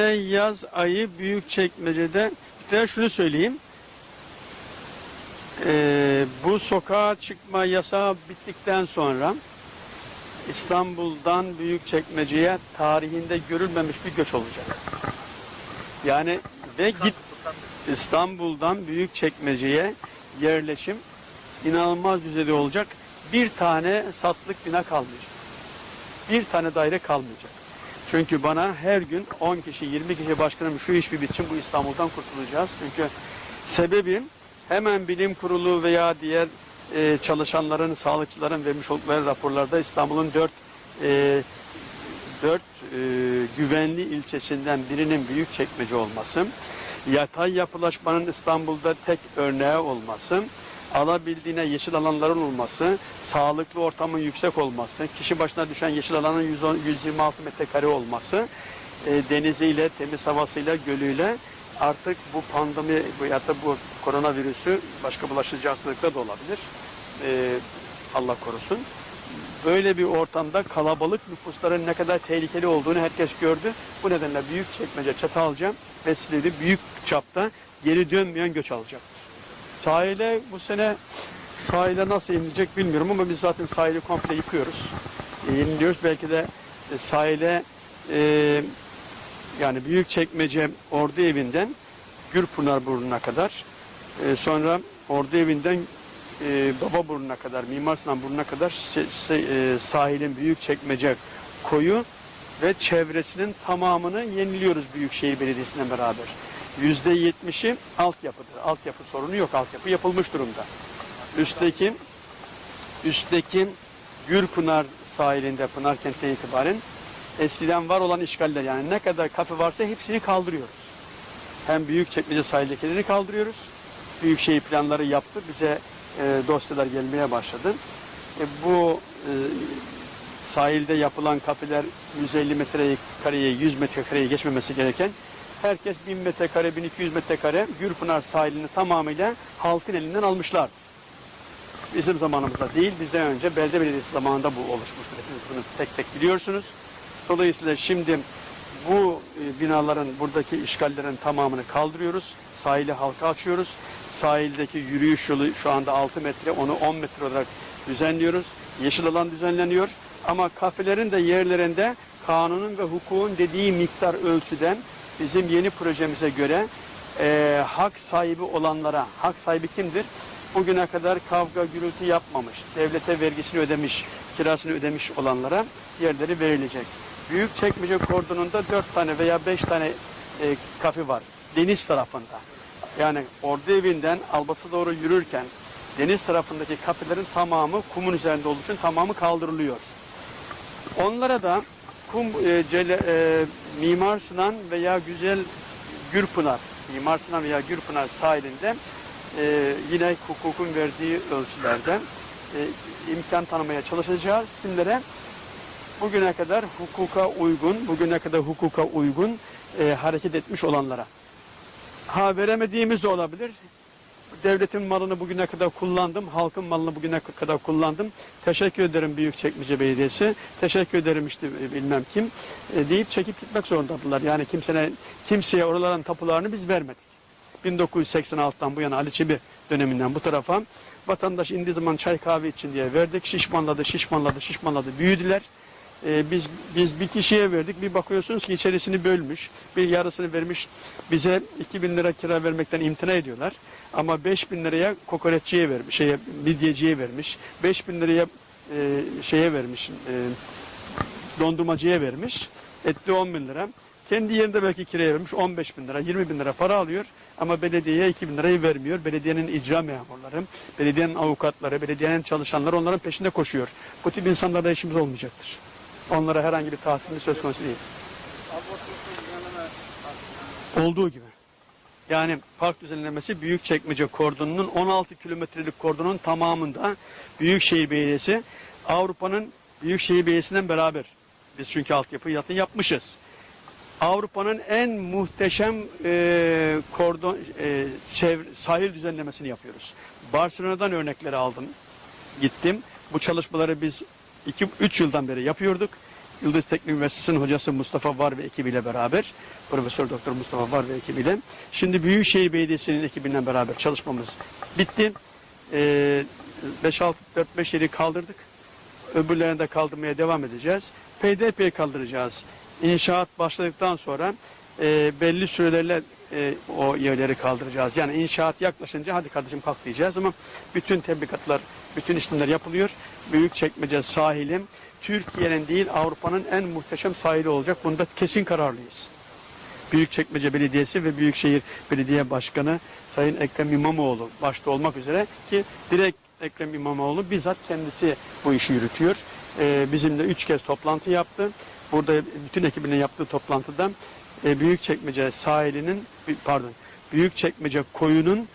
Yaz ayı büyük çekmecede bir de şunu söyleyeyim. Ee, bu sokağa çıkma yasağı bittikten sonra İstanbul'dan büyük çekmeceye tarihinde görülmemiş bir göç olacak. Yani ve git İstanbul'dan büyük çekmeceye yerleşim inanılmaz düzeyde olacak. Bir tane satlık bina kalmayacak. Bir tane daire kalmayacak. Çünkü bana her gün 10 kişi 20 kişi başkanım şu iş bir bitsin bu İstanbul'dan kurtulacağız. Çünkü sebebi hemen bilim kurulu veya diğer e, çalışanların, sağlıkçıların vermiş oldukları raporlarda İstanbul'un 4 e, 4 e, güvenli ilçesinden birinin büyük çekmece olması, yatay yapılaşmanın İstanbul'da tek örneği olması, alabildiğine yeşil alanların olması, sağlıklı ortamın yüksek olması, kişi başına düşen yeşil alanın 110, 126 metrekare olması, e, deniziyle, temiz havasıyla, gölüyle artık bu pandemi ya da bu koronavirüsü başka bulaşıcı hastalıklar da olabilir. E, Allah korusun. Böyle bir ortamda kalabalık nüfusların ne kadar tehlikeli olduğunu herkes gördü. Bu nedenle büyük çekmece Çatalca ve Silivri büyük çapta geri dönmeyen göç alacaktır. Sahile bu sene sahile nasıl inilecek bilmiyorum ama biz zaten sahili komple yıkıyoruz. E. Belki de e, sahile e, yani büyük çekmece ordu evinden Gürpınar burnuna kadar e, sonra ordu evinden e, Baba burnuna kadar Mimar Sinan burnuna kadar se- se- e, sahilin büyük çekmece koyu ve çevresinin tamamını yeniliyoruz Büyükşehir Belediyesi'yle beraber. Yüzde yetmişi altyapıdır. Altyapı sorunu yok. Altyapı yapılmış durumda. Üstteki üstteki Gürpınar sahilinde Pınar kentten itibaren eskiden var olan işgaller yani ne kadar kafe varsa hepsini kaldırıyoruz. Hem büyük çekmece sahildekilerini kaldırıyoruz. Büyükşehir planları yaptı. Bize e, dosyalar gelmeye başladı. E, bu e, sahilde yapılan kafeler 150 metrekareye 100 metrekareye geçmemesi gereken herkes 1000 metrekare 1200 metrekare Gürpınar sahilini tamamıyla halkın elinden almışlar. Bizim zamanımızda değil, bizden önce belde belediyesi zamanında bu oluşmuştur. Hepiniz bunu tek tek biliyorsunuz. Dolayısıyla şimdi bu e, binaların, buradaki işgallerin tamamını kaldırıyoruz. Sahili halka açıyoruz. Sahildeki yürüyüş yolu şu anda 6 metre, onu 10 metre olarak düzenliyoruz. Yeşil alan düzenleniyor. Ama kafelerin de yerlerinde kanunun ve hukukun dediği miktar ölçüden bizim yeni projemize göre e, hak sahibi olanlara, hak sahibi kimdir? Bugüne kadar kavga gürültü yapmamış, devlete vergisini ödemiş, kirasını ödemiş olanlara yerleri verilecek. Büyük çekmece kordonunda dört tane veya beş tane e, kafe var deniz tarafında. Yani ordu evinden Albat'a doğru yürürken deniz tarafındaki kafelerin tamamı kumun üzerinde olduğu için tamamı kaldırılıyor. Onlara da kum e, cele, e, Mimar Sinan veya Güzel Gürpınar, Mimar Sinan veya Gürpınar sahilinde e, yine hukukun verdiği ölçülerde e, imkan tanımaya çalışacağız. Kimlere? Bugüne kadar hukuka uygun, bugüne kadar hukuka uygun e, hareket etmiş olanlara. Ha veremediğimiz de olabilir. Devletin malını bugüne kadar kullandım, halkın malını bugüne kadar kullandım. Teşekkür ederim Büyükçekmece Belediyesi. Teşekkür ederim işte e, bilmem kim e, deyip çekip gitmek zorundadılar. Yani kimsene kimseye oraların tapularını biz vermedik. 1986'dan bu yana Ali Çibi döneminden bu tarafa vatandaş indiği zaman çay kahve için diye verdik. Şişmanladı, şişmanladı, şişmanladı, büyüdüler. Ee, biz biz bir kişiye verdik. Bir bakıyorsunuz ki içerisini bölmüş. Bir yarısını vermiş. Bize 2000 lira kira vermekten imtina ediyorlar. Ama 5000 liraya kokoreççiye vermiş, şeye, midyeciye vermiş. 5000 liraya e, şeye vermiş, e, dondurmacıya vermiş. Etti 10 bin lira. Kendi yerinde belki kiraya vermiş 15 bin lira, 20 bin lira para alıyor. Ama belediyeye 2 bin lirayı vermiyor. Belediyenin icra memurları, belediyenin avukatları, belediyenin çalışanları onların peşinde koşuyor. Bu tip insanlarla işimiz olmayacaktır. Onlara herhangi bir tahsili söz konusu değil. Olduğu gibi. Yani park düzenlemesi Büyükçekmece kordonunun 16 kilometrelik kordonun tamamında Büyükşehir Belediyesi Avrupa'nın Büyükşehir Belediyesi'nden beraber biz çünkü altyapı yatın yapmışız. Avrupa'nın en muhteşem e, kordon e, çev- sahil düzenlemesini yapıyoruz. Barcelona'dan örnekleri aldım. Gittim. Bu çalışmaları biz 2-3 yıldan beri yapıyorduk. Yıldız Teknik Üniversitesi'nin hocası Mustafa Var ve ekibiyle beraber, Profesör Doktor Mustafa Var ve ekibiyle. Şimdi Büyükşehir Belediyesi'nin ekibiyle beraber çalışmamız bitti. Ee, 5-6 4-5 yeri kaldırdık. Öbürlerini de kaldırmaya devam edeceğiz. PDP'yi kaldıracağız. İnşaat başladıktan sonra e, belli sürelerle e, o yerleri kaldıracağız. Yani inşaat yaklaşınca hadi kardeşim kalk diyeceğiz ama bütün tebrikatlar, bütün işlemler yapılıyor. Büyükçekmece sahilim Türkiye'nin değil Avrupa'nın en muhteşem sahili olacak. Bunda kesin kararlıyız. Büyükçekmece Belediyesi ve Büyükşehir Belediye Başkanı Sayın Ekrem İmamoğlu başta olmak üzere ki direkt Ekrem İmamoğlu bizzat kendisi bu işi yürütüyor. Ee, bizimle üç kez toplantı yaptı. Burada bütün ekibinin yaptığı toplantıda e, Büyükçekmece sahilinin pardon Büyükçekmece koyunun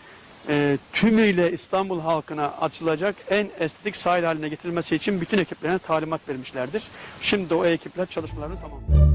e, tümüyle İstanbul halkına açılacak en estetik sahil haline getirilmesi için bütün ekiplerine talimat vermişlerdir. Şimdi o ekipler çalışmalarını tamamlıyor.